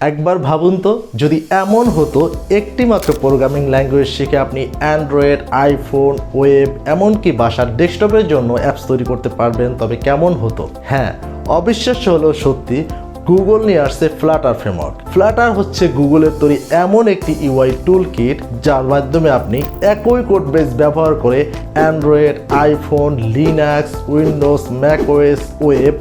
একবার ভাবুন তো, যদি এমন হতো একটি মাত্র প্রোগ্রামিং ল্যাঙ্গুয়েজ শিখে আপনি অ্যান্ড্রয়েড আইফোন ওয়েব এমনকি বাসার ডেস্কটপের জন্য অ্যাপস তৈরি করতে পারবেন, তবে কেমন হতো? হ্যাঁ অবিশ্বাস্য হলো সত্যি গুগল নিয়ে আসছে ফ্ল্যাটার ফ্রেমওয়ার্ক ফ্লাটার হচ্ছে গুগলের তৈরি এমন একটি ইউআই টুল কিট যার মাধ্যমে আপনি একই কোড বেস ব্যবহার করে Android iPhone Linux Windows macOS web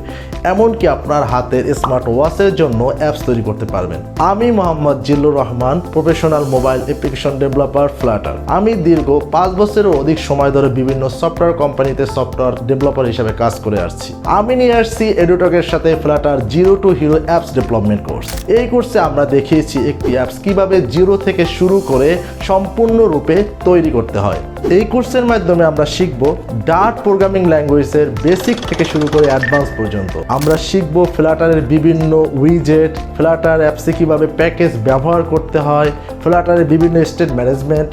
এমনকি আপনার হাতের স্মার্ট ওয়াচের জন্য অ্যাপস তৈরি করতে পারবেন। আমি Mohammad Zillur Rahman professional mobile application developer Flutter আমি দীর্ঘ পাঁচ বছরের অধিক সময় ধরে বিভিন্ন সফটওয়্যার কোম্পানিতে সফটওয়্যার ডেভেলপার হিসেবে কাজ করে আসছি। আমি নিয়ে আসছি এডুটকের সাথে Flutter zero to hero apps development course এই কোর্সে আমরা দেখিয়েছি একটি অ্যাপস কীভাবে জিরো থেকে শুরু করে সম্পূর্ণরূপে তৈরি করতে হয়। এই কোর্সের মাধ্যমে আমরা শিখব ডার্ট প্রোগ্রামিং ল্যাঙ্গুয়েজের বেসিক থেকে শুরু করে অ্যাডভান্স পর্যন্ত। আমরা শিখব ফ্ল্যাটারের বিভিন্ন উইজেট ফ্ল্যাটার অ্যাপসে কীভাবে প্যাকেজ ব্যবহার করতে হয় ফ্ল্যাটারের বিভিন্ন স্টেট ম্যানেজমেন্ট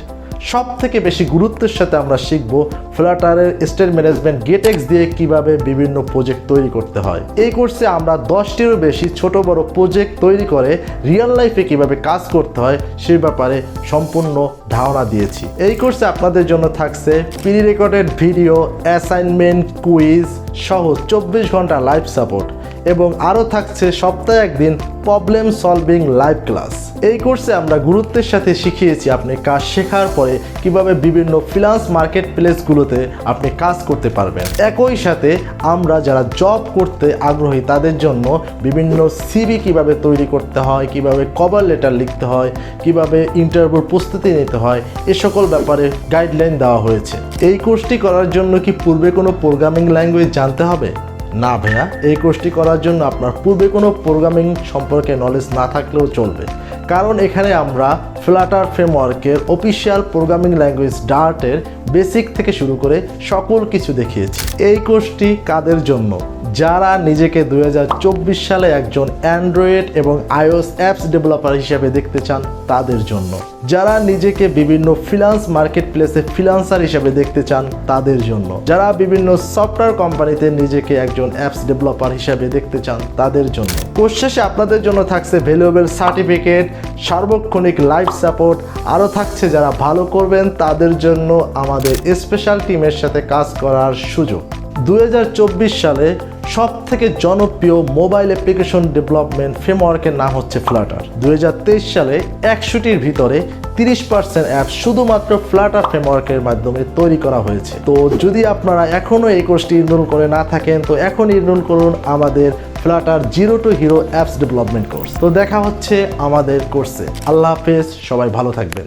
সব থেকে বেশি গুরুত্বের সাথে আমরা শিখব ফ্লাটারের স্টেট ম্যানেজমেন্ট গেটেক্স দিয়ে কীভাবে বিভিন্ন প্রজেক্ট তৈরি করতে হয়। এই কোর্সে আমরা দশটিরও বেশি ছোট বড় প্রজেক্ট তৈরি করে রিয়েল লাইফে কীভাবে কাজ করতে হয় সে ব্যাপারে সম্পূর্ণ ধারণা দিয়েছি। এই কোর্সে আপনাদের জন্য থাকছে pre recorded video assignment quiz সহ চব্বিশ ঘণ্টা লাইভ সাপোর্ট এবং আরও থাকছে সপ্তাহে একদিন প্রবলেম সলভিং লাইভ ক্লাস এই কোর্সে আমরা গুরুত্বের সাথে শিখিয়েছি আপনি কাজ শেখার পরে কীভাবে বিভিন্ন ফিনান্স মার্কেট প্লেসগুলোতে আপনি কাজ করতে পারবেন। একই সাথে আমরা যারা জব করতে আগ্রহী, তাদের জন্য বিভিন্ন সিভি কীভাবে তৈরি করতে হয়, কীভাবে কভার লেটার লিখতে হয়, কীভাবে ইন্টারভিউর প্রস্তুতি নিতে হয়, এ সকল ব্যাপারে গাইডলাইন দেওয়া হয়েছে। এই কোর্সটি করার জন্য কি পূর্বে কোনো প্রোগ্রামিং ল্যাঙ্গুয়েজ জানতে হবে? না ভাইয়া, এই কোর্সটি করার জন্য আপনার পূর্বে কোনো প্রোগ্রামিং সম্পর্কে নলেজ না থাকলেও চলবে। কারণ এখানে আমরা ফ্লাটার ফ্রেমওয়ার্কের অফিসিয়াল প্রোগ্রামিং ল্যাঙ্গুয়েজ ডার্টের বেসিক থেকে শুরু করে সকল কিছু দেখিয়েছি। এই কোর্সটি কাদের জন্য? যারা নিজেকে দুই হাজার চব্বিশ সালে একজন অ্যান্ড্রয়েড এবং আইওএস অ্যাপস ডেভেলপার হিসেবে দেখতে চান, তাদের জন্য। যারা নিজেকে বিভিন্ন ফিনান্স মার্কেট প্লেসে ফিনান্সার হিসেবে দেখতে চান, তাদের জন্য। যারা বিভিন্ন সফটওয়্যার কোম্পানিতে নিজেকে একজন অ্যাপস ডেভেলপার হিসেবে দেখতে চান, তাদের জন্য। কোর্স শেষে আপনাদের জন্য থাকছে ভ্যালুয়েবল সার্টিফিকেট, সার্বক্ষণিক লাইফ সাপোর্ট, আরও থাকছে যারা ভালো করবেন, তাদের জন্য আমাদের স্পেশাল টিমের সাথে কাজ করার সুযোগ। দুই হাজার চব্বিশ সালে সব থেকে জনপ্রিয় মোবাইল অ্যাপ্লিকেশন ডেভেলপমেন্ট ফ্রেমওয়ার্কের নাম হচ্ছে ফ্লাটার দুই সালে একশোটির ভিতরে তিরিশ পার্সেন্ট অ্যাপ শুধুমাত্র ফ্লাটার ফ্রেমওয়ার্কের মাধ্যমে তৈরি করা হয়েছে। তো যদি আপনারা এখনও এই কোর্সটি ইনরোল করে না থাকেন, তো এখন ইনরোল করুন আমাদের Flutter zero to hero apps development course তো দেখা হচ্ছে আমাদের কোর্সে। আল্লাহ হাফেজ, সবাই ভালো থাকবেন।